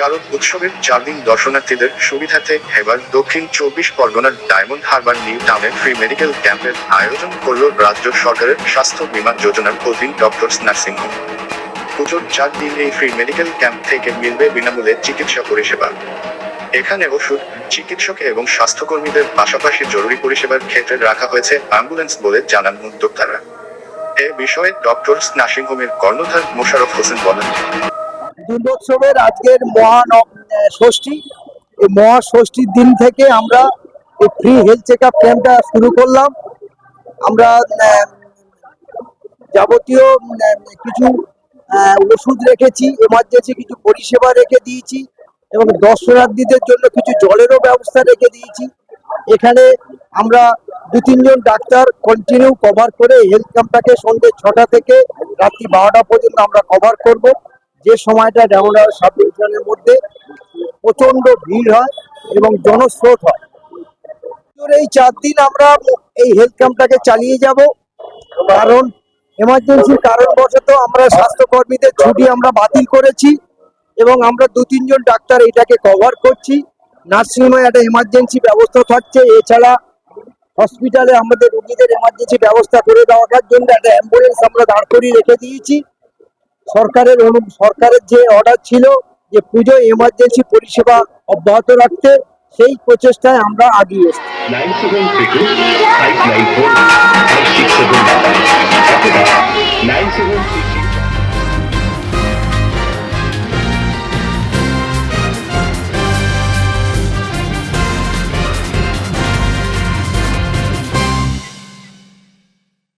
শারদ উৎসবের চার দিন দর্শনার্থীদের সুবিধাতে এবার দক্ষিণ চব্বিশ পরগনার ডায়মন্ড হারবার নিউ টাউনে ফ্রি মেডিকেল ক্যাম্পের আয়োজন করল রাজ্য সরকারের স্বাস্থ্য বীমা যোজনার অধীন ডক্টরস নার্সিং হোম। পুজোর চার দিন এই ফ্রি মেডিকেল ক্যাম্প থেকে মিলবে বিনামূল্যে চিকিৎসা পরিষেবা। এখানে ওষুধ, চিকিৎসক এবং স্বাস্থ্যকর্মীদের পাশাপাশি জরুরি পরিষেবার ক্ষেত্রে রাখা হয়েছে অ্যাম্বুলেন্স বলে জানান উদ্যোক্তারা। এ বিষয়ে ডক্টরস নার্সিং হোমের কর্ণধার মোশারফ হোসেন বলেন। দুর্গোৎসবের আজকের মহান ষষ্ঠী। এই মহাষষ্ঠীর দিন থেকে আমরা এই ফ্রি হেলথ চেক আপ ক্যাম্পটা শুরু করলাম। আমরা যাবতীয় কিছু ওষুধ রেখেছি এমার্জেন্সি কিছু পরিষেবা রেখে দিয়েছি এবং দর্শনার্থীদের জন্য কিছু জলেরও ব্যবস্থা রেখে দিয়েছি। এখানে আমরা দু, তিনজন ডাক্তার কন্টিনিউ কভার করে হেলথ ক্যাম্পটাকে সন্ধ্যে ছটা থেকে রাত্রি বারোটা পর্যন্ত আমরা কভার করব। যে সময়টা ডেমোনার সাব ডিভিশনের মধ্যে প্রচণ্ড ভিড় হয় এবং জনস্রোত হয়। এই চার দিন আমরা এই হেলথ ক্যাম্পটাকে চালিয়ে যাব। কারণ এমার্জেন্সির কারণবশত আমরা স্বাস্থ্যকর্মীদের ছুটি আমরা বাতিল করেছি এবং আমরা দু তিনজন ডাক্তার এটাকে কভার করছি। নার্সিংহোমে একটা এমার্জেন্সি ব্যবস্থা থাকছে। এছাড়া হসপিটালে আমাদের রোগীদের এমার্জেন্সি ব্যবস্থা করে দেওয়ার জন্য একটা অ্যাম্বুলেন্স আমরা দাঁড় করিয়ে রেখে দিয়েছি। সরকারের সরকারের যে অর্ডার ছিল যে পুজো এমার্জেন্সি পরিষেবা অব্যাহত রাখতে, সেই প্রচেষ্টায় আমরা আগিয়ে এসেছি।